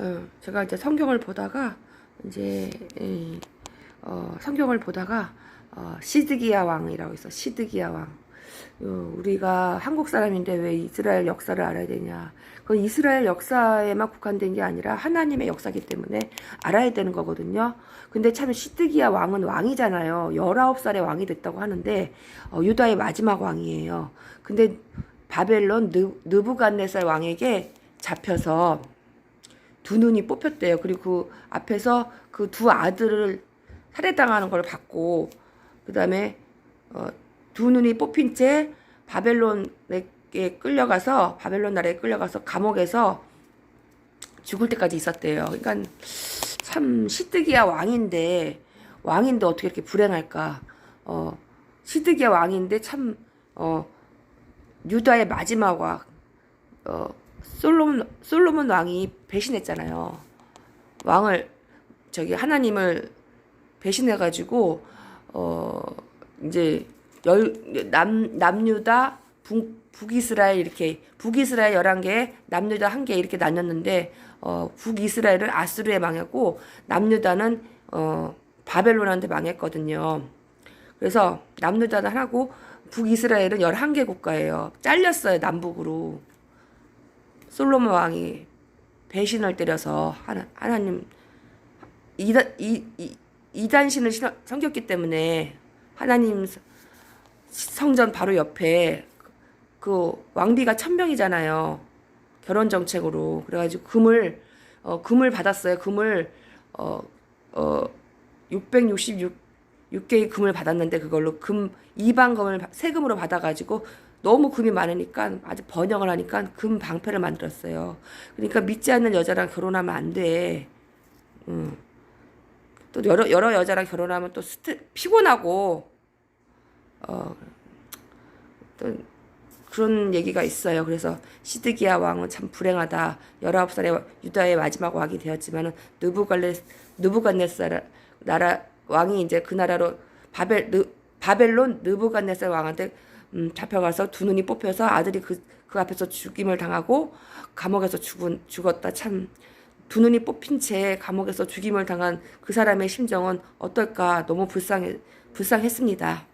어, 제가 이제 성경을 보다가 이제 이, 어, 성경을 보다가 어, 시드기야 왕이라고 있어. 시드기야 왕. 어, 우리가 한국 사람인데 왜 이스라엘 역사를 알아야 되냐? 그건 이스라엘 역사에만 국한된 게 아니라 하나님의 역사기 때문에 알아야 되는 거거든요. 근데 참 시드기야 왕은 왕이잖아요. 19살에 왕이 됐다고 하는데 어, 유다의 마지막 왕이에요. 근데 바벨론 느, 느부갓네살 왕에게 잡혀서 두 눈이 뽑혔대요. 그리고 그 앞에서 그 두 아들을 살해당하는 걸 봤고, 그 다음에 어, 두 눈이 뽑힌 채 바벨론에 끌려가서 바벨론 나라에 끌려가서 감옥에서 죽을 때까지 있었대요. 그러니까 참 시드기야 왕인데 왕인데 어떻게 이렇게 불행할까? 어, 시드기야 왕인데 참 어, 유다의 마지막 왕, 어, 솔로몬 솔로몬 왕이 배신했잖아요. 왕을 저기 하나님을 배신해 가지고 어 이제 열 남 남유다 북 북이스라엘 이렇게 북이스라엘 11개, 남유다 1개 이렇게 나눴는데 어 북이스라엘은 아수르에 망했고 남유다는 어 바벨론한테 망했거든요. 그래서 남유다는 하나고 북이스라엘은 11개 국가예요. 잘렸어요, 남북으로. 솔로몬 왕이 배신을 때려서 하나, 하나님 이단 이, 이, 이단신을 섬겼기 때문에 하나님 서- 성전 바로 옆에 그 왕비가 천명이잖아요. 결혼 정책으로 그래가지고 금을 어, 금을 받았어요. 금을 어, 어, 666 6개의 금을 받았는데 그걸로 금 이방금을 바- 세금으로 받아가지고 너무 금이 많으니까 아주 번영을 하니까 금 방패를 만들었어요. 그러니까 믿지 않는 여자랑 결혼하면 안 돼. 음. 또 여러 여러 여자랑 결혼하면 또 스트 피곤하고 어또 그런 얘기가 있어요. 그래서 시드기야 왕은 참 불행하다. 19살에 유다의 마지막 왕이 되었지만은 느부갈레 느부갓네살 나라 왕이 이제 그 나라로 바벨 느, 바벨론 느부갓네살 왕한테 음, 잡혀가서 두 눈이 뽑혀서 아들이 그, 그 앞에서 죽임을 당하고 감옥에서 죽은, 죽었다. 참, 두 눈이 뽑힌 채 감옥에서 죽임을 당한 그 사람의 심정은 어떨까 너무 불쌍해, 불쌍했습니다.